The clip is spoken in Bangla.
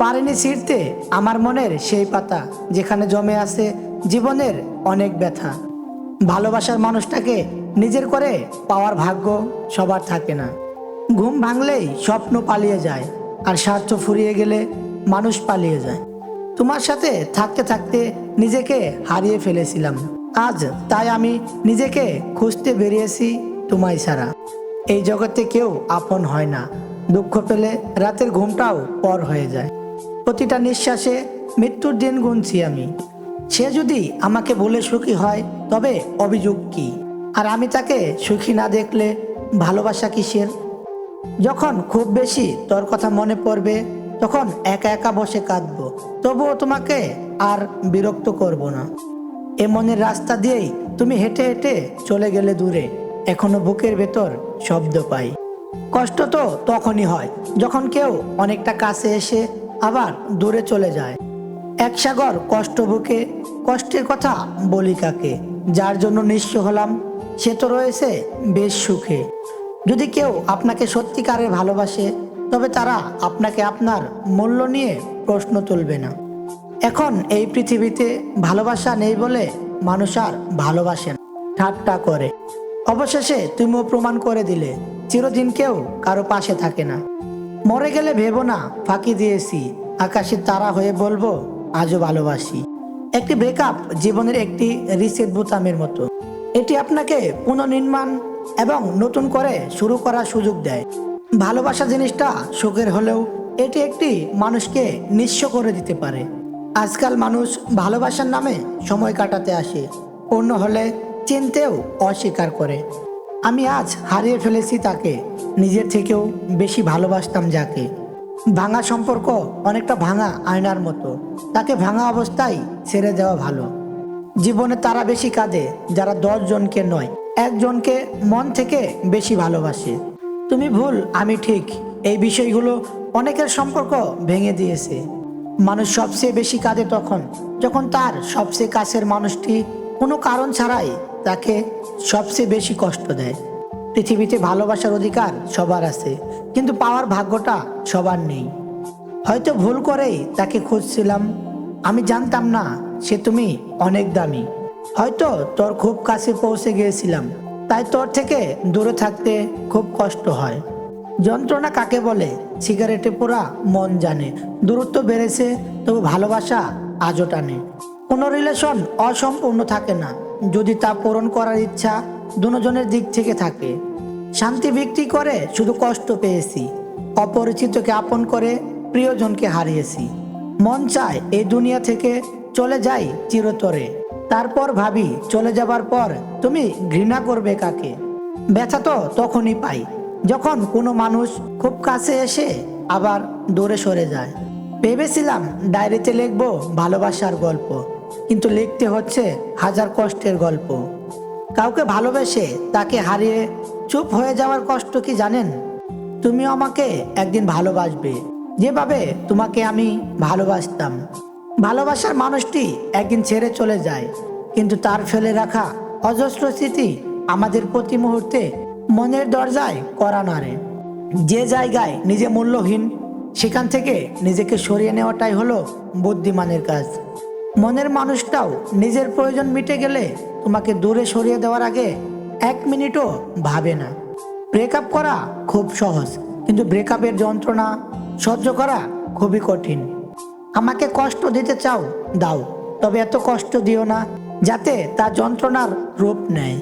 পারেনি ছিঁড়তে আমার মনের সেই পাতা যেখানে জমে আছে জীবনের অনেক ব্যথা। ভালোবাসার মানুষটাকে নিজের করে পাওয়ার ভাগ্য সবার থাকে না। ঘুম ভাঙলেই স্বপ্ন পালিয়ে যায় আর স্বার্থ ফুরিয়ে গেলে মানুষ পালিয়ে যায়। তোমার সাথে থাকতে থাকতে নিজেকে হারিয়ে ফেলেছিলাম। আজ তাই আমি নিজেকে খুঁজতে বেরিয়েছি তোমায় ছাড়া। এই জগতে কেউ আপন হয় না। দুঃখ পেলে রাতের ঘুমটাও পর হয়ে যায়। প্রতিটা নিঃশ্বাসে মৃত্যুর দিন গুনছি আমি। সে যদি আমাকে বলে সুখী হয়, তবে অভিযোগ কি? আর আমি তাকে সুখী না দেখলে ভালোবাসা কিসের? যখন খুব বেশি তোর কথা মনে পড়বে, তখন একা একা বসে কাঁদবো। তবুও তোমাকে আর বিরক্ত করব না। এ মনের রাস্তা দিয়েই তুমি হেঁটে হেঁটে চলে গেলে দূরে। এখনও বুকের ভেতর শব্দ পাই। কষ্ট তো তখনই হয়, যখন কেউ অনেকটা কাছে এসে আবার দূরে চলে যায়। এক সাগর কষ্ট বুকে কষ্টের কথা বলি কাকে, যার জন্য নিঃস্ব হলাম, সে তো রয়েছে বেশ সুখে। যদি কেউ আপনাকে সত্যিকারের ভালোবাসে, তবে তারা আপনাকে আপনার মূল্য নিয়ে প্রশ্ন তুলবে না। এখন এই পৃথিবীতে ভালোবাসা নেই বলে মানুষ আর ভালোবাসে না, ঠাট্টা করে। অবশেষে তুমিও প্রমাণ করে দিলে, চিরদিন কেউ কারও পাশে থাকে না। মরে গেলে ভেবো না, ফাঁকি দিয়েছি। আকাশে তারা হয়ে বলব, আজও ভালোবাসি। একটি ব্রেকআপ জীবনের একটি রিসেট বোতামের মতো। এটি আপনাকে পুনর্নির্মাণ এবং নতুন করে শুরু করার সুযোগ দেয়। ভালোবাসা জিনিসটা সুখের হলেও এটি একটি মানুষকে নিঃস্ব করে দিতে পারে। আজকাল মানুষ ভালোবাসার নামে সময় কাটাতে আসে, অন্য হলে চিনতেও অস্বীকার করে। আমি আজ হারিয়ে ফেলেছি তাকে, নিজের থেকেও বেশি ভালোবাসতাম যাকে। ভাঙা সম্পর্ক অনেকটা ভাঙা আয়নার মতো। তাকে ভাঙা অবস্থায় ছেড়ে দেওয়া ভালো। জীবনে তারা বেশি কাঁদে যারা দশ জনকে নয় একজনকে মন থেকে বেশি ভালোবাসে। তুমি ভুল, আমি ঠিক। এই বিষয়গুলো অনেকের সম্পর্ক ভেঙে দিয়েছে। মানুষ সবচেয়ে বেশি কাঁদে তখন, যখন তার সবচেয়ে কাছের মানুষটি কোনো কারণ ছাড়াই তাকে সবচেয়ে বেশি কষ্ট দেয়। পৃথিবীতে ভালোবাসার অধিকার সবার আছে, কিন্তু পাওয়ার ভাগ্যটা সবার নেই। হয়তো ভুল করেই তাকে খুঁজছিলাম, আমি জানতাম না সে তুমি অনেক দামি। হয়তো তোর খুব কাছে পৌঁছে গিয়েছিলাম, তাই তোর থেকে দূরে থাকতে খুব কষ্ট হয়। যন্ত্রণা কাকে বলে? সিগারেটে পোড়া মন জানে, দূরত্ব বেড়েছে, তবু ভালোবাসা আজও টানে। কোনো রিলেশন অসম্পূর্ণ থাকে না। যদি তা পূরণ করার ইচ্ছা দুজনের দিক থেকে থাকে। শান্তি বিক্রি করে শুধু কষ্ট পেয়েছি, অপরিচিতকে আপন করে প্রিয়জনকে হারিয়েছি। মন চায় এই দুনিয়া থেকে চলে যাই চিরতরে। তারপর ভাবি, চলে যাবার পর তুমি ঘৃণা করবে কাকে? ব্যথা তো তখনই পাই, যখন কোনো মানুষ খুব কাছে এসে আবার দূরে সরে যায়। ভেবেছিলাম ডায়েরিতে লিখব ভালোবাসার গল্প। কিন্তু লিখতে হচ্ছে হাজার কষ্টের গল্প। কাউকে ভালোবেসে তাকে হারিয়ে চুপ হয়ে যাওয়ার কষ্ট কি জানেন? তুমি আমাকে একদিন ভালোবাসবে। যেভাবে তোমাকে আমি ভালোবাসতাম। ভালোবাসার মানুষটি একদিন ছেড়ে চলে যায়, কিন্তু তার ফেলে রাখা অজস্র স্মৃতি আমাদের প্রতি মুহূর্তে মনের দরজায় করা নাড়ে। যে জায়গায় নিজে মূল্যহীন, সেখান থেকে নিজেকে সরিয়ে নেওয়াটাই হলো বুদ্ধিমানের কাজ। মনের মানুষটাও নিজের প্রয়োজন মিটে গেলে তোমাকে দূরে সরিয়ে দেওয়ার আগে এক মিনিটও ভাবে না। ব্রেকআপ করা খুব সহজ, কিন্তু ব্রেকআপের যন্ত্রণা সহ্য করা খুবই কঠিন। আমাকে কষ্ট দিতে চাও, দাও, তবে এত কষ্ট দিও না, যাতে তা যন্ত্রণার রূপ নেয়।